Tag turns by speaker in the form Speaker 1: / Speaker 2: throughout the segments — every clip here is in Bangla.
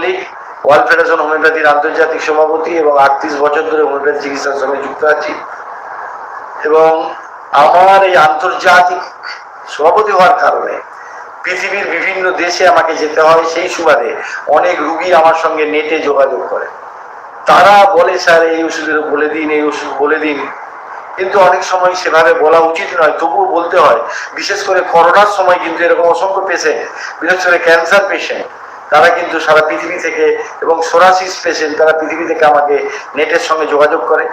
Speaker 1: মল্লিক ওয়ার্ল্ড ফেডারেশন হোমিওপ্যাথির আন্তর্জাতিক সভাপতি এবং আটত্রিশ বছর ধরে হোমিওপ্যাথি চিকিৎসার সঙ্গে যুক্ত আছি। এবং আমার এই আন্তর্জাতিক সভাপতি হওয়ার কারণে পৃথিবীর বিভিন্ন দেশে আমাকে যেতে হয়, সেই সুবাদে অনেক রুগী আমার সঙ্গে নেটে যোগাযোগ করে। তারা বলে, স্যার, এই ওষুধের বলে দিন, এই ওষুধ বলে দিন। কিন্তু অনেক সময় সেভাবে বলা উচিত নয়, তবুও বলতে হয়, বিশেষ করে করোনার সময় কিন্তু এরকম অসংখ্য পেশেন্ট বিশেষ করে ক্যান্সার পেশেন্ট তারা কিন্তু সারা পৃথিবী থেকে এবং সোরাসিস পেশেন্ট তারা পৃথিবী থেকে আমাকে নেটের সঙ্গে যোগাযোগ করে।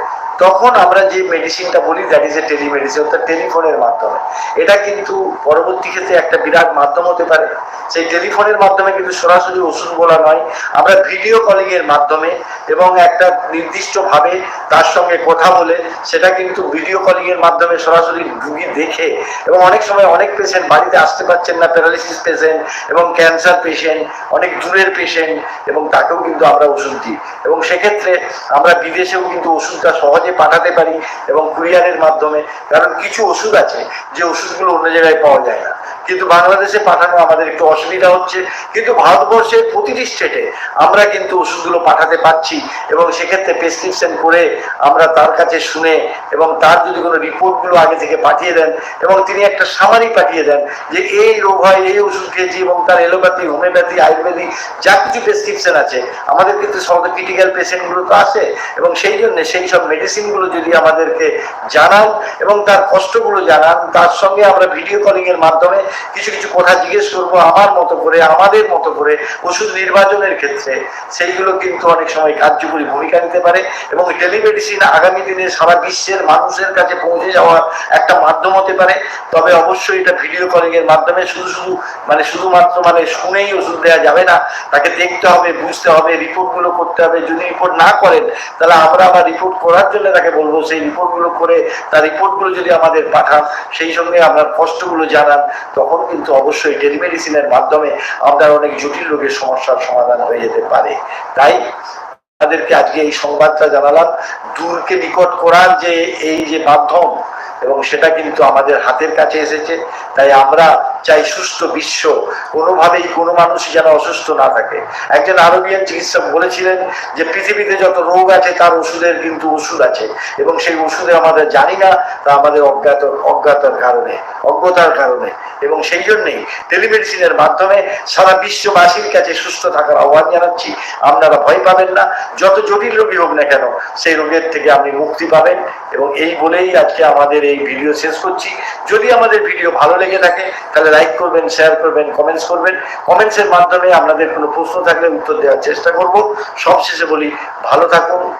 Speaker 1: তখন আমরা যে মেডিসিনটা বলি দ্যাট ইজ এ টেলিমেডিসিন অর্থাৎ টেলিফোনের মাধ্যমে। এটা কিন্তু পরবর্তী ক্ষেত্রে একটা বিরাট মাধ্যম হতে পারে। সেই টেলিফোনের মাধ্যমে কিন্তু সরাসরি ওষুধ বলা নয়। আমরা ভিডিও কলিং এর মাধ্যমে এবং একটা নির্দিষ্টভাবে তার সঙ্গে কথা বলে, সেটা কিন্তু ভিডিও কলিং এর মাধ্যমে সরাসরি রুগী দেখে এবং অনেক সময় অনেক পেশেন্ট বাড়িতে আসতে পারছেন না প্যারালিসিস পেশেন্ট এবং ক্যান্সার পেশেন্ট অনেক দূরের পেশেন্ট এবং তাকেও কিন্তু আমরা ওষুধ দিই। এবং সেক্ষেত্রে আমরা বিদেশেও কিন্তু ওষুধটা সহজে পাঠাতে পারি এবং কুরিয়ারের মাধ্যমে, কারণ কিছু ওষুধ আছে যে ওষুধগুলো অন্য জায়গায় পাওয়া যায় না। কিন্তু বাংলাদেশে পাঠানো আমাদের একটু অসুবিধা হচ্ছে। কিন্তু ভারতবর্ষের প্রতিটি স্টেটে আমরা কিন্তু ওষুধগুলো পাঠাতে পারছি এবং সেক্ষেত্রে প্রেসক্রিপশন করে আমরা তার কাছে শুনে এবং তার যদি কোনো রিপোর্টগুলো আগে থেকে পাঠিয়ে দেন এবং তিনি একটা সামারি পাঠিয়ে দেন যে এই রোগ হয়, এই ওষুধ খেয়েছি এবং তার এলোপ্যাথি হোমিওপ্যাথি আয়ুর্বেদিক যা কিছু প্রেসক্রিপশন আছে, আমাদের কিন্তু সব ক্রিটিক্যাল পেশেন্টগুলো তো আসে এবং সেই জন্য সেই সব মেডিসিনগুলো যদি আমাদেরকে জানান এবং তার কষ্টগুলো জানান, তার সঙ্গে আমরা ভিডিও কলিং এর মাধ্যমে কিছু কিছু কথা জিজ্ঞেস করব আমার মতো করে, আমাদের মতো করে ওষুধ নির্বাচনের ক্ষেত্রে। সেইগুলো কিন্তু অনেক সময় কার্যকরী ভূমিকা নিতে পারে এবং টেলিমেডিসিন আগামী দিনে সারা বিশ্বের মানুষের কাছে পৌঁছে যাওয়ার একটা মাধ্যম হতে পারে। তবে অবশ্যই এটা ভিডিও কলিং এর মাধ্যমে শুধু শুধু মানে শুধুমাত্র মানে শুনেই ওষুধ দেওয়া যাবে না, তাকে দেখতে হবে, বুঝতে হবে রিপোর্টগুলো করতে হবে। যদি রিপোর্ট না করেন, তাহলে আমরা আবার রিপোর্ট করার জন্য তাকে বলব, সেই রিপোর্টগুলো করে, তার রিপোর্টগুলো যদি আমাদের পাঠান, সেই সঙ্গে আপনার কষ্টগুলো জানান, তখন কিন্তু অবশ্যই টেলিমেডিসিনের মাধ্যমে আপনার অনেক জটিল রোগের সমস্যার সমাধান হয়ে যেতে পারে। তাই তাদেরকে আজকে এই সংবাদটা জানালাম, দূরকে নিকট করার যে এই যে মাধ্যম, এবং সেটা কিন্তু আমাদের হাতের কাছে এসেছে। তাই আমরা চাই সুস্থ বিশ্ব, কোনোভাবেই কোনো মানুষই যেন অসুস্থ না থাকে। একজন আরবিয়ান চিকিৎসক বলেছিলেন যে, পৃথিবীতে যত রোগ আছে, তার ওষুধের কিন্তু ওষুধ আছে, এবং সেই ওষুধে আমাদের জানি না, তা আমাদের অজ্ঞাত, অজ্ঞাতার কারণে, অজ্ঞতার কারণে। এবং সেই জন্যেই টেলিমেডিসিনের মাধ্যমে সারা বিশ্ববাসীর কাছে সুস্থ থাকার আহ্বান জানাচ্ছি। আপনারা ভয় পাবেন না। যত জটিল রোগী হোক না কেন, সেই রোগের থেকে আপনি মুক্তি পাবেন এবং এই বলেই আজকে আমাদের এই ভিডিও শেষ করছি। যদি আমাদের ভিডিও ভালো লেগে থাকে, তাহলে লাইক করবেন শেয়ার করবেন কমেন্টস করবেন। কমেন্টসের মাধ্যমে আপনাদের কোনো প্রশ্ন থাকলে উত্তর দেওয়ার চেষ্টা করব। সবশেষে বলি, ভালো থাকুন।